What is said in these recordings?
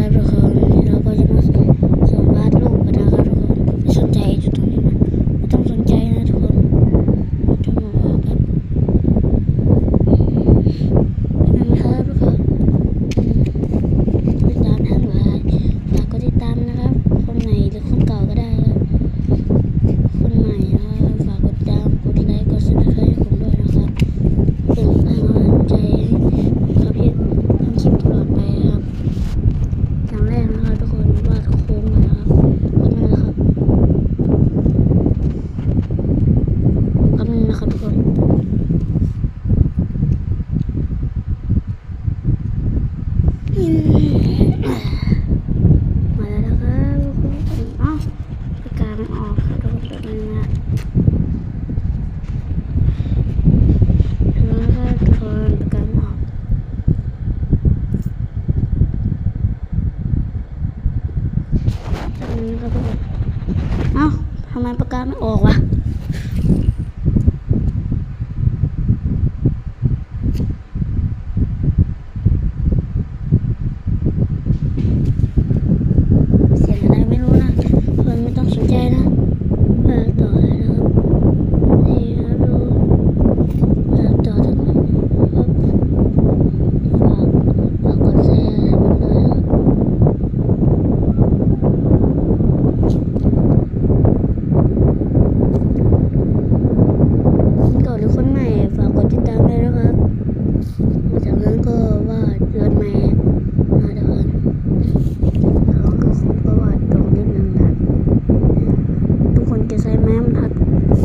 นะครับทุกคนเราก็จะมาสอนวาดรูปกันนะครับทุกคนไม่สนใจจุดตรงนี้นะไม่ต้องสนใจนะทุกคนจะมาออกครับนะครับทุกคนติดตามท่านไว้ฝากกดติดตามนะครับ คนใหม่หรือคนเก่าก็ได้ครับ คนใหม่นะครับฝากกดติดตามกดไลค์กดซับสไครต์ให้ผมด้วยนะครับ เป็นกำลังใจให้ผมครับที่ทำคลิปตลอดไปครับอย่างแรกนะครับทุกคนวาดโค้งเลยนะครับก็นั่นแหละครับก็นั่นนะครับทุกคนมาแล้วนะครับทุกคนเอ้าปากกาไม่ออกครับทุกคนแบบนี้นะ แล้วก็ทุกคนประกันออก นนี้ก็ทุกคนเอ้าทำไมประกันไม่ออกวะเสียงอะไรไม่รู้นะทุกคนไม่ต้องสนใจนะเออต่อเลยนะครับนี่ครับดู แล้วต่อจากนั้นก็ฝากฝากกดแชร์ให้ผมด้วยครับคนเก่าหรือคนใหม่ฝากกดติดตามด้วยนะครับจากนั้นก็วาดเลือนใหม่มาเดี๋ยวก่อนแล้วก็ผมก็วาดตรงนิดนึงนะทุกคนจะใช้ไม้บรรทัด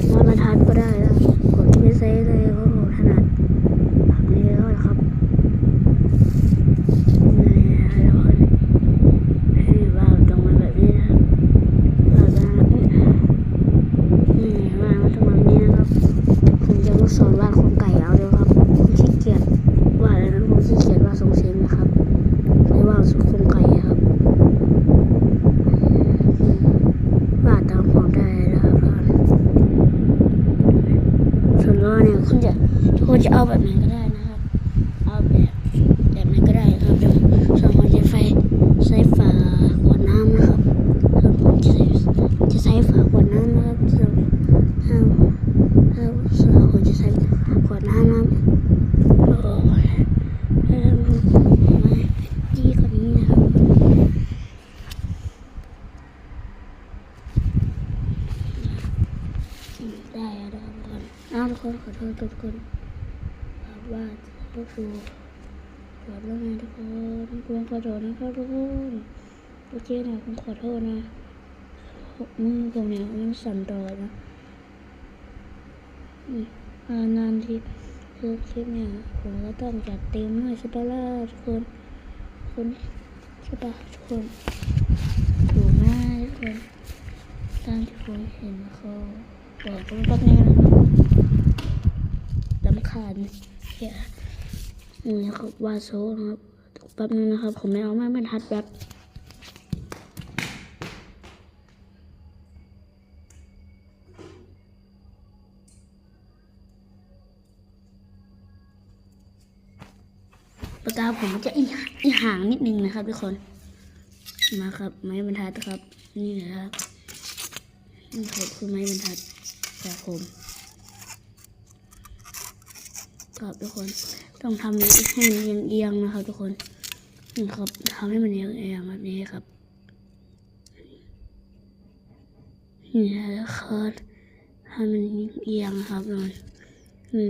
ไม้บรรทัดก็ได้นะกดไม่ใช้เลยเพราะผมถนัด แบบนี้แล้วนะครับนี่นะครับให้วางตรงมาแบบนี้นะครับวางแบบนี้นี่วางมาตรงแบบนี้นะครับผมจะมาสอนวาดโครงไก่เอาเดี๋ยวครับผมขี้เกียจวาดอะไรนั้นผมขี้เกียจวาดทรงเสียงนะครับไม่วาดโครงไก่ครับอืมวาดตามผมได้นะครับทุกคนส่วนล้อเนี่ยคุณจะทุก คนจะเอาแบบไหนก็ได้นะครับ เอาแบบแบบไหนก็ได้ครับเดี๋ยวส่วนผมจะไฟใช้ฝาขวดน้ำนะครับส่วนผมจะใช้จะใช้ฝาขวดน้ำนะครับส่วนถ้าถ้าส่วนผมจะใช้ขวดน้ำนะครับโอ้ยเอิ่มาดีกว่านี้นะครับได้แล้วนะครับทุกคนอ้าวทุกคนขอโทษทุกคน ว่าลูกดูจบแล้วไงทุกคนทุกคนขอโทษนะครับทุกคนโอเคนะผมขอโทษนะมือผมเนี่ยมันสั่นตลอดนะอืมนานทีคือคลิปเนี่ยผมก็ต้องจัดเต็มหน่อยใช่ปะล่ะทุกคนคนใช่ปะทุกคนถูกไหมทุกคนตามที่ผมเห็นเขาบอกผมแป๊บนึงนะครับลำคาญเหี้ย นี่ครับวาโซนะครับแป๊บนึงนะครับ ผมไม่เอาไม้บรรทัดแบบปากกาผมจะอีห่างนิดนึงนะครับทุกคน มาครับ ไม้บรรทัดครับ นี่นะครับนี่ครับคือไม้บรรทัดจากผม ครับทุกคน ต้องทำให้มันเอียงๆนะครับ ทุกคนนี่ครับทำให้มันเอียงๆแบบนี้ครับนี่นะครับให้มันเอียงครับทุกคน